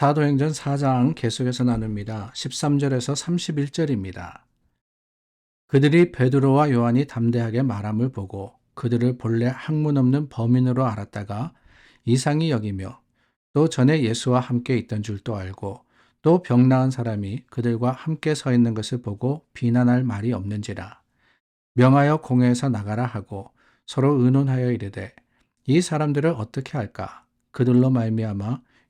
사도행전 4장 계속해서 나눕니다. 13절에서 31절입니다. 그들이 베드로와 요한이 담대하게 말함을 보고 그들을 본래 학문 없는 범인으로 알았다가 이상히 여기며 또 전에 예수와 함께 있던 줄도 알고 또 병 나은 사람이 그들과 함께 서 있는 것을 보고 비난할 말이 없는지라 명하여 공회에서 나가라 하고 서로 의논하여 이르되 이 사람들을 어떻게 할까 그들로 말미암아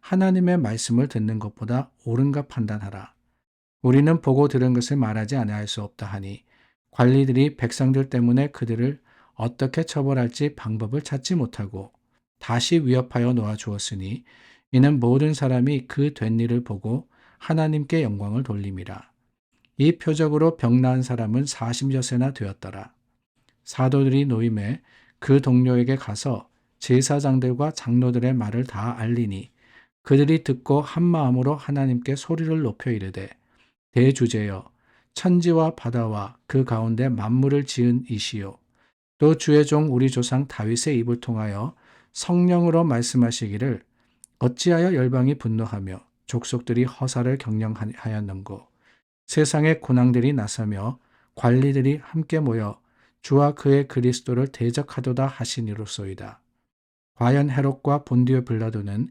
하나님의 말씀을 듣는 것보다 옳은가 판단하라. 우리는 보고 들은 것을 말하지 아니할 수 없다 하니 관리들이 백성들 때문에 그들을 어떻게 처벌할지 방법을 찾지 못하고 다시 위협하여 놓아 주었으니 이는 모든 사람이 그 된 일을 보고 하나님께 영광을 돌림이라. 이 표적으로 병 나은 사람은 40여세나 되었더라. 사도들이 노임에 그 동료에게 가서 제사장들과 장로들의 말을 다 알리니 그들이 듣고 한 마음으로 하나님께 소리를 높여 이르되 대주제여 천지와 바다와 그 가운데 만물을 지은 이시요 또 주의 종 우리 조상 다윗의 입을 통하여 성령으로 말씀하시기를 어찌하여 열방이 분노하며 족속들이 허사를 경영하였는고 세상의 고낭들이 나서며 관리들이 함께 모여 주와 그의 그리스도를 대적하도다 하시니로소이다. 과연 헤롯과 본디오 빌라도는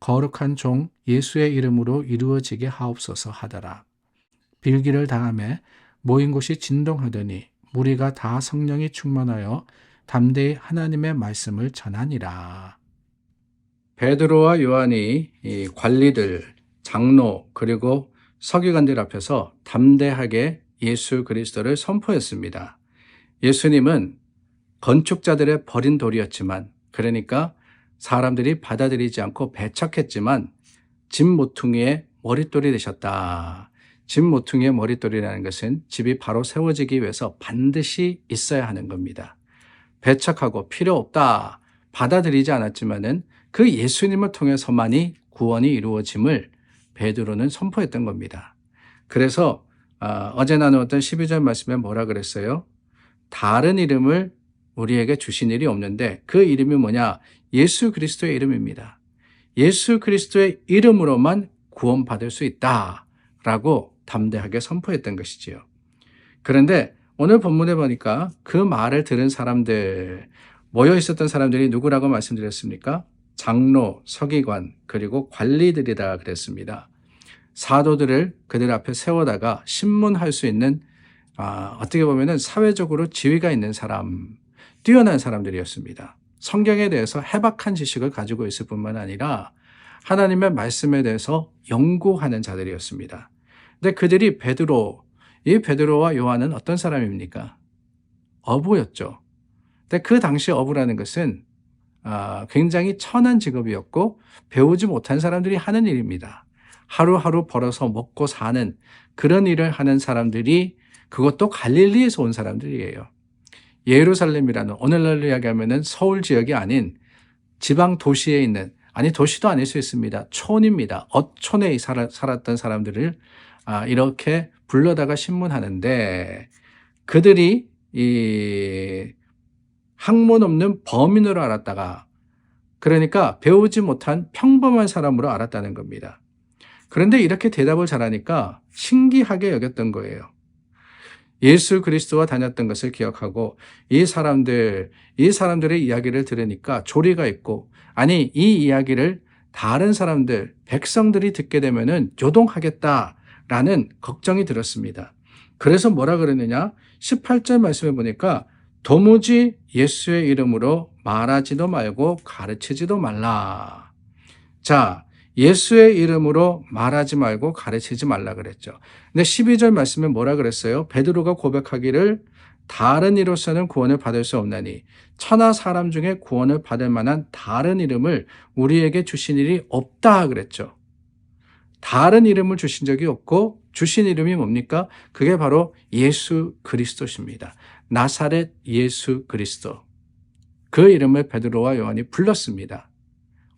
거룩한 종 예수의 이름으로 이루어지게 하옵소서 하더라. 빌기를 당함에 모인 곳이 진동하더니 무리가 다 성령이 충만하여 담대히 하나님의 말씀을 전하니라. 베드로와 요한이 이 관리들, 장로 그리고 서기관들 앞에서 담대하게 예수 그리스도를 선포했습니다. 예수님은 건축자들의 버린 돌이었지만 그러니까 사람들이 받아들이지 않고 배척했지만 집 모퉁이의 머릿돌이 되셨다. 집 모퉁이의 머릿돌이라는 것은 집이 바로 세워지기 위해서 반드시 있어야 하는 겁니다. 배척하고 필요 없다. 받아들이지 않았지만은 그 예수님을 통해서만이 구원이 이루어짐을 베드로는 선포했던 겁니다. 그래서 어, 어제 나누었던 12절 말씀에 뭐라 그랬어요? 다른 이름을 우리에게 주신 일이 없는데 그 이름이 뭐냐? 예수 그리스도의 이름입니다. 예수 그리스도의 이름으로만 구원받을 수 있다. 라고 담대하게 선포했던 것이지요. 그런데 오늘 본문에 보니까 그 말을 들은 사람들, 모여 있었던 사람들이 누구라고 말씀드렸습니까? 장로, 서기관, 그리고 관리들이다 그랬습니다. 사도들을 그들 앞에 세워다가 신문할 수 있는, 아, 어떻게 보면 사회적으로 지위가 있는 사람, 뛰어난 사람들이었습니다. 성경에 대해서 해박한 지식을 가지고 있을 뿐만 아니라 하나님의 말씀에 대해서 연구하는 자들이었습니다. 근데 그들이 베드로, 이 베드로와 요한은 어떤 사람입니까? 어부였죠. 근데 그 당시 어부라는 것은 아, 굉장히 천한 직업이었고 배우지 못한 사람들이 하는 일입니다. 하루하루 벌어서 먹고 사는 그런 일을 하는 사람들이 그것도 갈릴리에서 온 사람들이에요. 예루살렘이라는 오늘날로 이야기하면 서울 지역이 아닌 지방 도시에 있는 아니 도시도 아닐 수 있습니다. 촌입니다. 어촌에 살았던 사람들을 아, 이렇게 불러다가 신문하는데 그들이 이 학문 없는 범인으로 알았다가 그러니까 배우지 못한 평범한 사람으로 알았다는 겁니다. 그런데 이렇게 대답을 잘하니까 신기하게 여겼던 거예요. 예수 그리스도와 다녔던 것을 기억하고 이 사람들, 이 사람들의 이야기를 들으니까 조리가 있고 아니 이 이야기를 다른 사람들, 백성들이 듣게 되면은 요동하겠다라는 걱정이 들었습니다. 그래서 뭐라 그러느냐? 18절 말씀해 보니까 도무지 예수의 이름으로 말하지도 말고 가르치지도 말라. 자, 예수의 이름으로 말하지 말고 가르치지 말라 그랬죠. 근데 12절 말씀에 뭐라 그랬어요? 베드로가 고백하기를 다른 이로서는 구원을 받을 수 없나니 천하 사람 중에 구원을 받을 만한 다른 이름을 우리에게 주신 일이 없다 그랬죠. 다른 이름을 주신 적이 없고 주신 이름이 뭡니까? 그게 바로 예수 그리스도십니다. 나사렛 예수 그리스도. 그 이름을 베드로와 요한이 불렀습니다.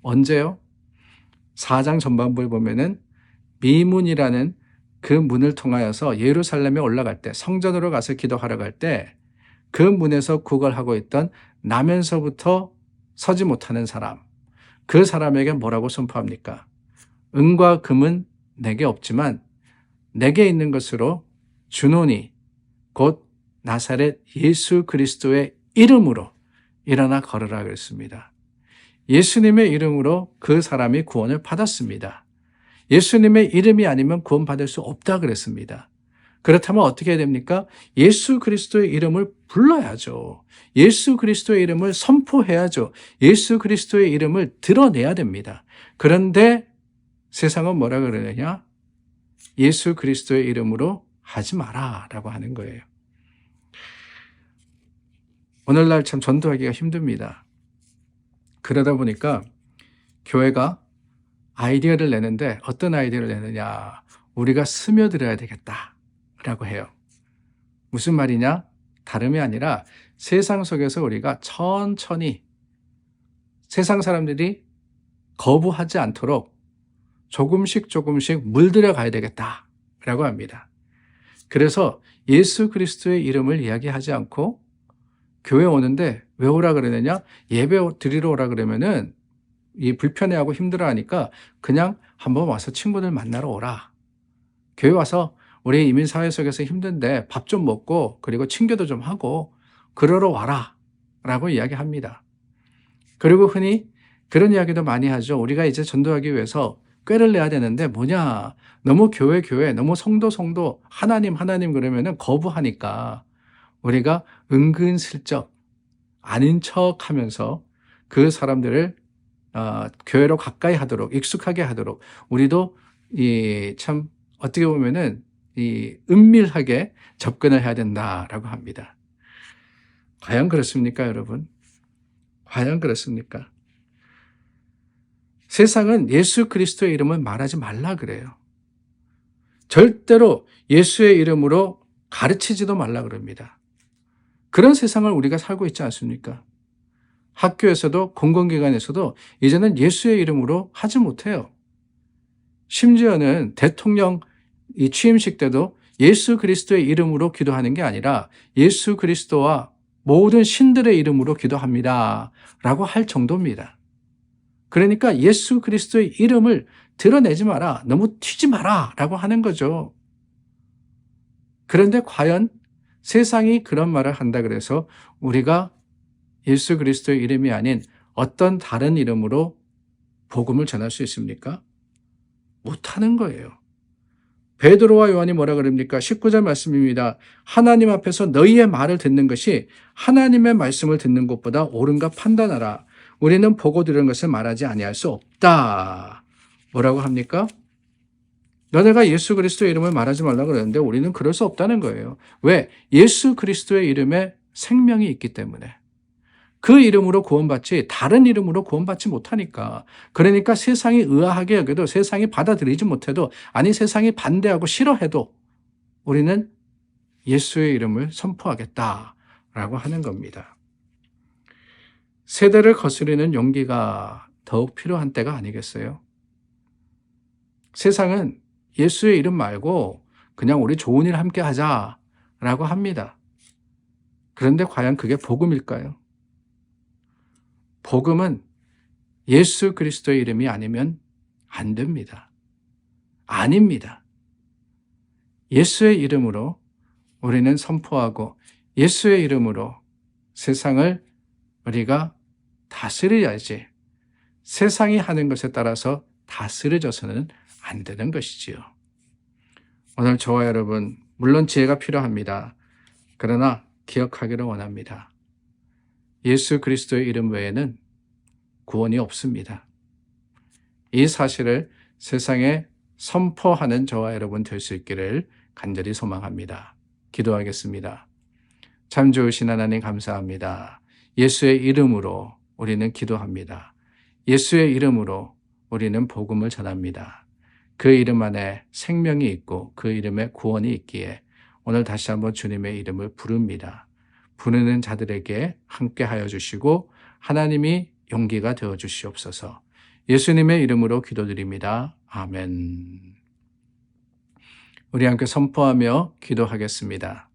언제요? 4장 전반부에 보면은 미문이라는 그 문을 통하여서 예루살렘에 올라갈 때 성전으로 가서 기도하러 갈 때 그 문에서 구걸하고 있던 나면서부터 서지 못하는 사람 그 사람에게 뭐라고 선포합니까? 은과 금은 내게 없지만 내게 있는 것으로 주노니 곧 나사렛 예수 그리스도의 이름으로 일어나 걸으라 그랬습니다. 예수님의 이름으로 그 사람이 구원을 받았습니다. 예수님의 이름이 아니면 구원받을 수 없다 그랬습니다. 그렇다면 어떻게 해야 됩니까? 예수 그리스도의 이름을 불러야죠. 예수 그리스도의 이름을 선포해야죠. 예수 그리스도의 이름을 드러내야 됩니다. 그런데 세상은 뭐라 그러느냐? 예수 그리스도의 이름으로 하지 마라 라고 하는 거예요. 오늘날 참 전도하기가 힘듭니다. 그러다 보니까 교회가 아이디어를 내는데 어떤 아이디어를 내느냐. 우리가 스며들어야 되겠다. 라고 해요. 무슨 말이냐? 다름이 아니라 세상 속에서 우리가 천천히 세상 사람들이 거부하지 않도록 조금씩 조금씩 물들여 가야 되겠다. 라고 합니다. 그래서 예수 그리스도의 이름을 이야기하지 않고 교회 오는데 왜 오라 그러느냐? 예배 드리러 오라 그러면은 이 불편해하고 힘들어 하니까 그냥 한번 와서 친구들 만나러 오라. 교회 와서 우리 이민 사회 속에서 힘든데 밥 좀 먹고 그리고 친교도 좀 하고 그러러 와라. 라고 이야기합니다. 그리고 흔히 그런 이야기도 많이 하죠. 우리가 이제 전도하기 위해서 꾀를 내야 되는데 뭐냐. 너무 교회, 교회, 너무 성도, 성도, 하나님, 하나님 그러면은 거부하니까 우리가 은근슬쩍 아닌 척 하면서 그 사람들을 어, 교회로 가까이 하도록 익숙하게 하도록 우리도 이 참 어떻게 보면은 이 은밀하게 접근을 해야 된다라고 합니다. 과연 그렇습니까, 여러분? 과연 그렇습니까? 세상은 예수 그리스도의 이름을 말하지 말라 그래요. 절대로 예수의 이름으로 가르치지도 말라 그럽니다. 그런 세상을 우리가 살고 있지 않습니까? 학교에서도 공공기관에서도 이제는 예수의 이름으로 하지 못해요. 심지어는 대통령 이 취임식 때도 예수 그리스도의 이름으로 기도하는 게 아니라 예수 그리스도와 모든 신들의 이름으로 기도합니다. 라고 할 정도입니다. 그러니까 예수 그리스도의 이름을 드러내지 마라. 너무 튀지 마라. 라고 하는 거죠. 그런데 과연 세상이 그런 말을 한다 그래서 우리가 예수 그리스도의 이름이 아닌 어떤 다른 이름으로 복음을 전할 수 있습니까? 못하는 거예요. 베드로와 요한이 뭐라 그럽니까? 19절 말씀입니다. 하나님 앞에서 너희의 말을 듣는 것이 하나님의 말씀을 듣는 것보다 옳은가 판단하라. 우리는 보고 들은 것을 말하지 아니할 수 없다. 뭐라고 합니까? 너네가 예수 그리스도의 이름을 말하지 말라 그러는데 우리는 그럴 수 없다는 거예요. 왜? 예수 그리스도의 이름에 생명이 있기 때문에. 그 이름으로 구원받지 다른 이름으로 구원받지 못하니까. 그러니까 세상이 의아하게 여겨도 세상이 받아들이지 못해도 아니 세상이 반대하고 싫어해도 우리는 예수의 이름을 선포하겠다라고 하는 겁니다. 세대를 거스르는 용기가 더욱 필요한 때가 아니겠어요? 세상은 예수의 이름 말고 그냥 우리 좋은 일 함께 하자라고 합니다. 그런데 과연 그게 복음일까요? 복음은 예수 그리스도의 이름이 아니면 안 됩니다. 아닙니다. 예수의 이름으로 우리는 선포하고 예수의 이름으로 세상을 우리가 다스려야지 세상이 하는 것에 따라서 다스려져서는 안 되는 것이지요. 오늘 저와 여러분 물론 지혜가 필요합니다. 그러나 기억하기를 원합니다. 예수 그리스도의 이름 외에는 구원이 없습니다. 이 사실을 세상에 선포하는 저와 여러분 될 수 있기를 간절히 소망합니다. 기도하겠습니다. 참 좋으신 하나님 감사합니다. 예수의 이름으로 우리는 기도합니다. 예수의 이름으로 우리는 복음을 전합니다. 그 이름 안에 생명이 있고 그 이름에 구원이 있기에 오늘 다시 한번 주님의 이름을 부릅니다. 부르는 자들에게 함께 하여 주시고 하나님이 용기가 되어 주시옵소서. 예수님의 이름으로 기도드립니다. 아멘. 우리 함께 선포하며 기도하겠습니다.